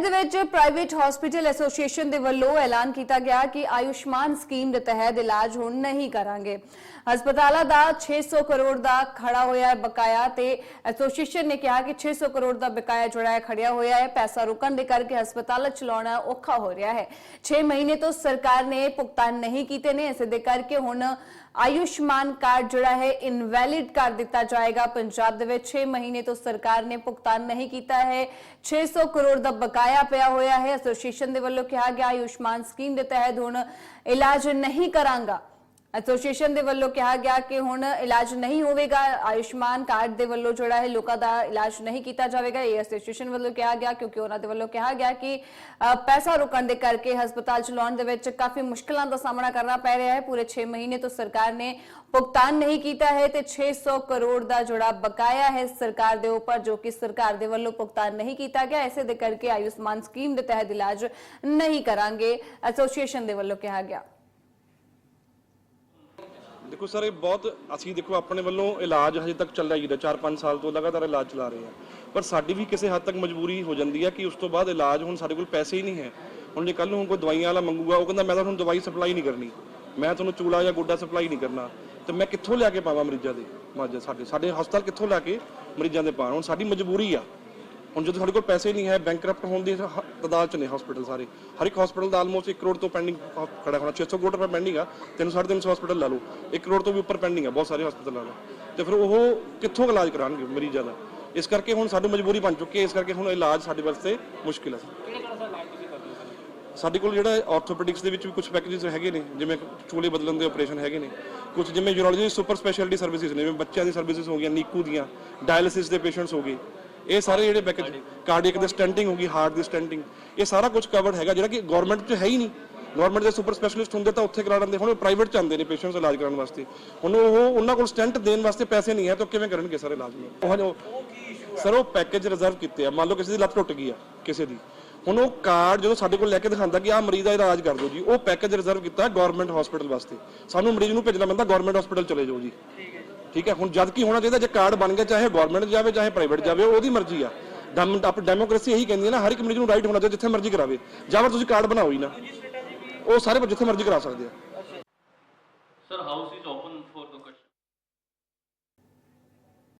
ਦੇ ਵਿੱਚ private hospital association ਦੇ ਵੱਲੋਂ ਐਲਾਨ ਕੀਤਾ ਗਿਆ ਕਿ ਆਯੁਸ਼ਮਾਨ ਸਕੀਮ ਦੇ ਤਹਿਤ ਇਲਾਜ ਹੁਣ ਨਹੀਂ ਕਰਾਂਗੇ। ਹਸਪਤਾਲਾਂ ਦਾ 600 ਕਰੋੜ ਦਾ ਖੜਾ ਹੋਇਆ ਹੈ ਬਕਾਇਆ ਤੇ ਐਸੋਸੀਏਸ਼ਨ ਨੇ ਕਿਹਾ ਕਿ 600 ਕਰੋੜ ਦਾ ਬਕਾਇਆ ਜਿਹੜਾ ਹੈ ਖੜਿਆ ਹੋਇਆ ਹੈ। ਪੈਸਾ ਰੁਕਣ ਦੇ ਕਰਕੇ ਹਸਪਤਾਲ ਚਲਾਉਣਾ ਔਖਾ ਹੋ ਰਿਹਾ ਹੈ। 6 ਮਹੀਨੇ ਤੋਂ ਸਰਕਾਰ ਨੇ ਭੁਗਤਾਨ ਨਹੀਂ ਕੀਤੇ ਨੇ। ਇਸੇ ਦੇ ਕਰਕੇ ਹੁਣ ਆਯੁਸ਼ਮਾਨ ਕਾਰਡ ਜਿਹੜਾ ਹੈ ਇਨਵੈਲਿਡ ਕਰ ਦਿੱਤਾ ਜਾਏਗਾ। ਪੰਜਾਬ ਦੇ ਵਿੱਚ 6 ਮਹੀਨੇ ਤੋਂ ਸਰਕਾਰ ਨੇ ਭੁਗਤਾਨ ਨਹੀਂ ਕੀਤਾ ਹੈ। 600 ਕਰੋੜ ਦਾ ਬਕਾਇਆ ਪਿਆ ਹੋਇਆ ਹੈ। ਐਸੋਸੀਏਸ਼ਨ ਦੇ ਵੱਲੋਂ ਕਿਹਾ ਗਿਆ, ਆਯੁਸ਼ਮਾਨ ਸਕੀਮ ਦੇ ਤਹਿਤ ਹੁਣ ਇਲਾਜ ਨਹੀਂ ਕਰਾਂਗਾ। ਐਸੋਸੀਏਸ਼ਨ ਦੇ ਵੱਲੋਂ ਕਿਹਾ ਗਿਆ ਕਿ ਹੁਣ ਇਲਾਜ ਨਹੀਂ ਹੋਵੇਗਾ ਆਯੁਸ਼ਮਾਨ ਕਾਰਡ ਦੇ ਵੱਲੋਂ ਜਿਹੜਾ ਹੈ ਲੋਕਾਂ ਦਾ ਇਲਾਜ ਨਹੀਂ ਕੀਤਾ ਜਾਵੇਗਾ ਇਹ ਐਸੋਸੀਏਸ਼ਨ ਵੱਲੋਂ ਕਿਹਾ ਗਿਆ ਕਿਉਂਕਿ ਉਹਨਾਂ ਦੇ ਵੱਲੋਂ ਕਿਹਾ ਗਿਆ ਕਿ ਅ, ਪੈਸਾ ਰੁਕਣ ਦੇ ਕਰਕੇ ਹਸਪਤਾਲ ਚਲਾਉਣ ਦੇ ਵਿੱਚ ਕਾਫੀ ਮੁਸ਼ਕਲਾਂ ਦਾ ਸਾਹਮਣਾ ਕਰਨਾ ਪੈ ਰਿਹਾ ਹੈ ਪੂਰੇ 6 ਮਹੀਨੇ ਤੋਂ ਸਰਕਾਰ ਨੇ ਭੁਗਤਾਨ ਨਹੀਂ ਕੀਤਾ ਹੈ ਤੇ 600 ਕਰੋੜ ਦਾ ਜਿਹੜਾ ਬਕਾਇਆ ਹੈ ਸਰਕਾਰ ਦੇ ਉੱਪਰ ਜੋ ਕਿ ਸਰਕਾਰ ਦੇ ਵੱਲੋਂ ਭੁਗਤਾਨ ਨਹੀਂ ਕੀਤਾ ਗਿਆ ਇਸੇ ਦੇ ਕਰਕੇ ਆਯੁਸ਼ਮਾਨ ਸਕੀਮ ਦੇ ਤਹਿਤ ਇਲਾਜ ਨਹੀਂ ਕਰਾਂਗੇ ਐਸੋਸੀਏਸ਼ਨ ਦੇ ਵੱਲੋਂ ਕਿਹਾ ਗਿਆ ਦੇਖੋ ਸਰ, ਇਹ ਬਹੁਤ ਅਸੀਂ ਦੇਖੋ ਆਪਣੇ ਵੱਲੋਂ ਇਲਾਜ ਹਜੇ ਤੱਕ ਚੱਲਿਆ ਹੀ ਰਿਹਾ। 4-5 ਸਾਲ ਤੋਂ ਲਗਾਤਾਰ ਇਲਾਜ ਚਲਾ ਰਹੇ ਹਾਂ। ਪਰ ਸਾਡੀ ਵੀ ਕਿਸੇ ਹੱਦ ਤੱਕ ਮਜਬੂਰੀ ਹੋ ਜਾਂਦੀ ਹੈ ਕਿ ਉਸ ਤੋਂ ਬਾਅਦ ਇਲਾਜ ਹੁਣ ਸਾਡੇ ਕੋਲ ਪੈਸੇ ਹੀ ਨਹੀਂ ਹੈ। ਹੁਣ ਜੇ ਕੱਲ ਨੂੰ ਹੁਣ ਕੋਈ ਦਵਾਈਆਂ ਵਾਲਾ ਮੰਗੂਗਾ, ਉਹ ਕਹਿੰਦਾ, ਮੈਂ ਤਾਂ ਤੁਹਾਨੂੰ ਦਵਾਈ ਸਪਲਾਈ ਨਹੀਂ ਕਰਨੀ। ਮੈਂ ਤੁਹਾਨੂੰ ਚੂਲਾ ਜਾਂ ਗੋਡਾ ਸਪਲਾਈ ਨਹੀਂ ਕਰਨਾ। ਤੇ ਮੈਂ ਕਿੱਥੋਂ ਲਿਆ ਕੇ ਪਾਵਾਂ ਮਰੀਜ਼ਾਂ ਦੇ? ਮਾਜਾ ਸਾਡੇ ਸਾਡੇ ਹਸਪਤਾਲ ਕਿੱਥੋਂ ਲਿਆ ਕੇ ਮਰੀਜ਼ਾਂ ਦੇ ਪਾਣ ਹੁਣ ਸਾਡੀ ਮਜਬੂਰੀ ਆ। ਹੁਣ ਜਦੋਂ ਸਾਡੇ ਕੋਲ ਪੈਸੇ ਨਹੀਂ ਹੈ ਬੈਂਕਰਪਟ ਹੋਣ ਦੀ ਹ- ਤਦਾਦ ਚ ਨੇ ਹਸਪੀਟਲ ਸਾਰੇ। ਹਰ ਇੱਕ ਹਸਪੀਟਲ ਦਾ ਆਲਮੋਸਟ 1 ਕਰੋੜ ਤੋਂ ਪੈਂਡਿੰਗ ਖੜਾ ਹੋਣਾ 600 ਕਰੋੜ ਰੁਪਏ ਪੈਂਡਿੰਗ ਆ 350 ਹਸਪੀਟਲ ਲਾ ਲਓ। 1 ਕਰੋੜ ਤੋਂ ਵੀ ਉੱਪਰ ਪੈਂਡਿੰਗ ਆ ਬਹੁਤ ਸਾਰੇ ਹਸਪੀਟਲਾਂ ਦਾ ਤੇ ਫਿਰ ਉਹ ਕਿੱਥੋਂ ਇਲਾਜ ਕਰਾਉਣਗੇ ਮਰੀਜ਼ਾਂ ਦਾ? ਇਸ ਕਰਕੇ ਹੁਣ ਸਾਡੀ ਮਜਬੂਰੀ ਬਣ ਚੁੱਕੀ ਹੈ ਇਸ ਕਰਕੇ ਹੁਣ ਇਲਾਜ ਸਾਡੇ ਵਾਸਤੇ ਮੁਸ਼ਕਿਲ ਹੈ ਸਾਡੇ ਕੋਲ ਜਿਹੜਾ ਆਰਥੋਪੈਡਿਕਸ ਦੇ ਵਿੱਚ ਵੀ ਕੁਝ ਪੈਕੇजेस ਹੈਗੇ ਨੇ ਜਿਵੇਂ ਚੂਲੇ ਬਦਲਣ ਦੇ ਆਪਰੇਸ਼ਨ ਹੈਗੇ ਨੇ। ਕੁਝ ਜਿਵੇਂ ਯੂਰੋਲੋਜੀ ਸੁਪਰ ਸਪੈਸ਼ਲਿਟੀ ਸਰਵਿਸਿਜ਼ ਨੇ ਜਿਵੇਂ ਬੱਚਿਆਂ ਦੀ ਸਰਵਿਸਿਜ਼ ਹੋ ਗਈਆਂ ਨੀਕੂ ਦੀਆਂ ਡਾਇਲਿਸਿਸ ਦੇ ਪੇਸ਼ੈਂਟਸ ਹੋ ਗਏ। ਇਹ ਸਾਰੇ ਜਿਹੜੇ ਪੈਕੇਜ ਕਾਰਡੀਅਕ ਦੇ ਸਟੈਂਟਿੰਗ ਹੋ ਹਾਰਟ ਦੀ ਸਟੈਂਟਿੰਗ ਇਹ ਸਾਰਾ ਕੁਝ ਕਵਰਡ ਹੈਗਾ, ਜਿਹੜਾ ਕਿ ਗਵਰਨਮੈਂਟ 'ਚ ਹੈ ਹੀ ਨਹੀਂ। ਗਵਰਨਮੈਂਟ ਦੇ ਸੁਪਰ ਸਪੈਸ਼ਲਿਸਟ ਹੁੰਦੇ ਤਾਂ ਉੱਥੇ ਕਰਾ ਲੈਂਦੇ, ਹੁਣ ਪ੍ਰਾਈਵੇਟ ਚ ਆਉਂਦੇ ਨੇ ਪੇਸ਼ੈਂਟਸ ਇਲਾਜ ਕਰਾਉਣ ਵਾਸਤੇ। ਹੁਣ ਉਹ ਉਹਨਾਂ ਕੋਲ ਸਟੈਂਟ ਦੇਣ ਵਾਸਤੇ ਪੈਸੇ ਨਹੀਂ ਹੈ, ਤਾਂ ਕਿਵੇਂ ਕਰਨਗੇ ਸਰ ਇਲਾਜ ਨੂੰ? ਸਰ, ਉਹ ਪੈਕੇਜ ਰਿਜ਼ਰਵ ਕੀਤੇ ਆ। ਮੰਨ ਲਓ ਕਿਸੇ ਦੀ ਲੱਤ ਟੁੱਟ ਗਈ ਆ, ਕਿਸੇ ਦੀ। ਹੁਣ ਉਹ ਕਾਰਡ ਜਦੋਂ ਸਾਡੇ ਕੋਲ ਲੈ ਕੇ ਦਿਖਾਉਂਦਾ ਕਿ ਆਹ ਮਰੀਜ਼ ਦਾ ਇਲਾਜ ਕਰ ਦਿਓ ਜੀ, ਉਹ ਪੈਕੇਜ ਰਿਜ਼ਰਵ ਕੀਤਾ ਗਵਰਨਮੈਂਟ ਹਸਪੀਟਲ ਵਾਸਤੇ। ਸਾਨੂੰ ਮਰੀਜ਼ ਨੂੰ ਭੇਜਣਾ ਪੈਂਦਾ ਗਵਰਨਮੈਂਟ ਹਸਪੀਟਲ ਚਲੇ ਜਾਓ ਜੀ। ਠੀਕ ਹੈ? ਹੁਣ ਜਦ ਕੀ ਹੋਣਾ ਚਾਹੀਦਾ ਜੇ ਕਾਰਡ ਬਣ ਗਿਆ ਚਾਹੇ ਗਵਰਨਮੈਂਟ ਜਾਵੇ ਚਾਹੇ ਪ੍ਰਾਈਵੇਟ ਜਾਵੇ ਉਹਦੀ ਮਰਜ਼ੀ ਆ। ਡੈਮ- ਆਪ ਡੈਮੋਕ੍ਰੇਸੀ ਇਹੀ ਕਹਿੰਦੀ ਹੈ ਨਾ ਹਰ ਇੱਕ ਮਰੀਜ਼ ਨੂੰ ਰਾਈਟ ਹੋਣਾ ਚਾਹੀਦਾ ਜਿੱਥੇ ਮਰਜ਼ੀ ਕਰਾਵੇ। ਜਾਂ ਫਿਰ ਤੁਸੀਂ ਕਾਰਡ ਬਣਾਓ ਹੀ ਨਾ। ਉਹ ਸਾਰੇ ਜਿੱਥੇ ਮਰਜ਼ੀ ਕਰਾ ਸਕਦੇ ਆ। Sir, house is open